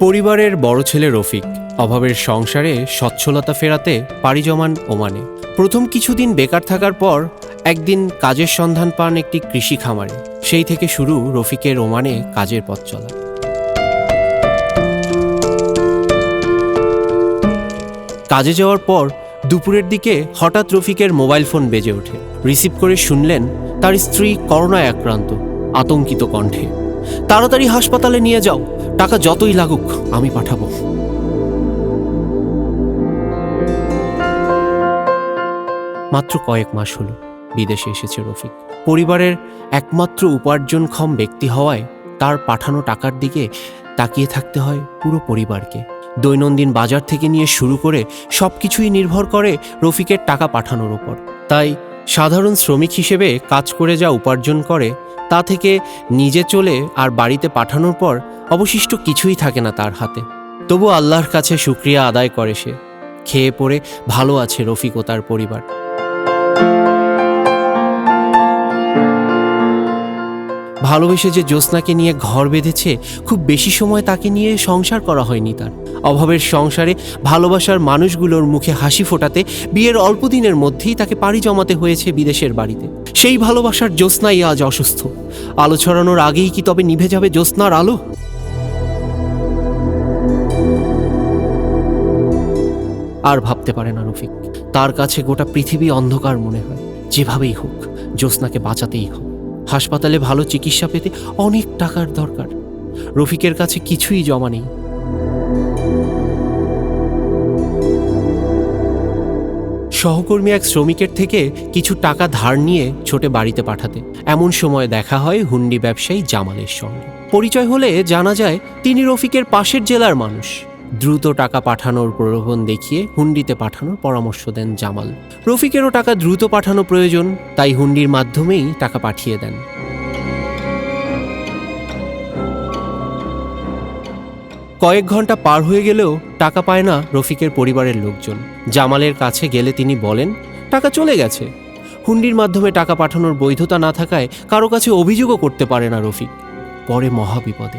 পরিবারের বড় ছেলে রফিক অভাবের সংসারে সচ্ছলতা ফেরাতে পাড়ি জমান ওমানে। প্রথম কিছুদিন বেকার থাকার পর একদিন কাজের সন্ধান পান একটি কৃষি খামারে। সেই থেকে শুরু রফিকের ওমানে কাজের পথ চলা। কাজে যাওয়ার পর দুপুরের দিকে হঠাৎ রফিকের মোবাইল ফোন বেজে ওঠে। রিসিভ করে শুনলেন তার স্ত্রী করোনায় আক্রান্ত, আতঙ্কিত কণ্ঠে। তাড়াতাড়ি হাসপাতালে নিয়ে যাও। টাকা যতই লাগুক, আমি পাঠাবো। মাত্র কয়েক মাস হলো, বিদেশে এসেছে রফিক। পরিবারের একমাত্র উপার্জনক্ষম ব্যক্তি হওয়ায় তার পাঠানো টাকার দিকে তাকিয়ে থাকতে হয় পুরো পরিবারকে। দৈনন্দিন বাজার থেকে নিয়ে শুরু করে সব কিছুই নির্ভর করে রফিকের টাকা পাঠানোর ওপর। তাই সাধারণ শ্রমিক হিসেবে কাজ করে যা উপার্জন করে তা থেকে নিজে চলে আর বাড়িতে পাঠানোর পর অবশিষ্ট কিছুই থাকে না তার হাতে। তবু আল্লাহর কাছে শুক্রিয়া আদায় করে সে। খেয়ে পড়ে ভালো আছে রফিক ও তার পরিবার। ভালোবেসে যে জ্যোৎস্নাকে নিয়ে ঘর বেঁধেছে, খুব বেশি সময় তাকে নিয়ে সংসার করা হয়নি তার। অভাবের সংসারে ভালোবাসার মানুষগুলোর মুখে হাসি ফোটাতে বিয়ের অল্প দিনের মধ্যেই তাকে পাড়ি জমাতে হয়েছে বিদেশের বাড়িতে। সেই ভালোবাসার জ্যোৎস্নাই আজ অসুস্থ। আলো ছড়ানোর আগেই কি তবে নিভে যাবে জ্যোৎস্নার আলো? আর ভাবতে পারে না রফিক। তার কাছে গোটা পৃথিবী অন্ধকার মনে হয়। যেভাবেই হোক, জ্যোৎস্নাকে বাঁচাতেই হোক হাসপাতালে ভালো চিকিৎসা পেতে অনেক টাকার দরকার। রফিকের কাছে কিছুই জমা নেই। সহকর্মী এক শ্রমিকের থেকে কিছু টাকা ধার নিয়ে ছোটে বাড়িতে পাঠাতে। এমন সময় দেখা হয় হুন্ডি ব্যবসায়ী জামালের সঙ্গে। পরিচয় হলে জানা যায়, তিনি রফিকের পাশের জেলার মানুষ। দ্রুত টাকা পাঠানোর প্রলোভন দেখিয়ে হুন্ডিতে পাঠানোর পরামর্শ দেন জামাল। রফিকেরও টাকা দ্রুত পাঠানো প্রয়োজন, তাই হুন্ডির মাধ্যমেই টাকা পাঠিয়ে দেন। কয়েক ঘণ্টা পার হয়ে গেলেও টাকা পায় না রফিকের পরিবারের লোকজন। জামালের কাছে গেলে তিনি বলেন, টাকা চলে গেছে। হুন্ডির মাধ্যমে টাকা পাঠানোর বৈধতা না থাকায় কারও কাছে অভিযোগও করতে পারে না রফিক। পরে মহাবিপদে।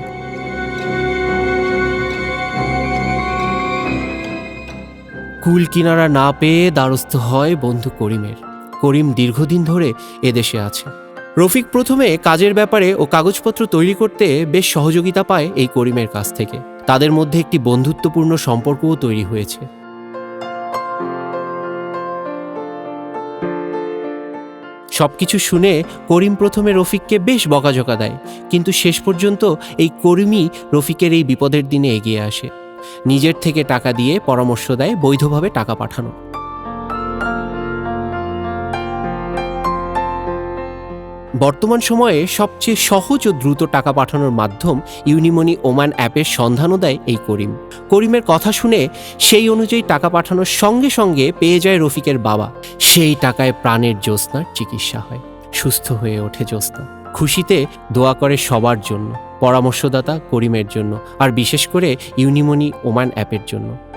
কুল কিনারা না পেয়ে দ্বারস্থ হয় বন্ধু করিমের। করিম দীর্ঘদিন ধরে এদেশে আছে। রফিক প্রথমে কাজের ব্যাপারে ও কাগজপত্র তৈরি করতে বেশ সহযোগিতা পায় এই করিমের কাছ থেকে। তাদের মধ্যে একটি বন্ধুত্বপূর্ণ সম্পর্কও তৈরি হয়েছে। সবকিছু শুনে করিম প্রথমে রফিককে বেশ বকাঝকা দেয়, কিন্তু শেষ পর্যন্ত এই করিমই রফিকের এই বিপদের দিনে এগিয়ে আসে। নিজের থেকে টাকা দিয়ে পরামর্শ দেয় বৈধভাবে টাকা পাঠানো বর্তমান সময়ে সবচেয়ে সহজ ও দ্রুত টাকা পাঠানোর মাধ্যম ইউনিমনি ওমান অ্যাপের সন্ধানও দেয় এই করিম। করিমের কথা শুনে সেই অনুযায়ী টাকা পাঠানোর সঙ্গে সঙ্গে পেয়ে যায় রফিকের বাবা। সেই টাকায় প্রাণের জ্যোৎস্নার চিকিৎসা হয়। সুস্থ হয়ে ওঠে জ্যোৎস্না। খুশিতে দোয়া করে সবার জন্য, পরামর্শদাতা করিমের জন্য, আর বিশেষ করে ইউনিমনি ওমান অ্যাপের জন্য।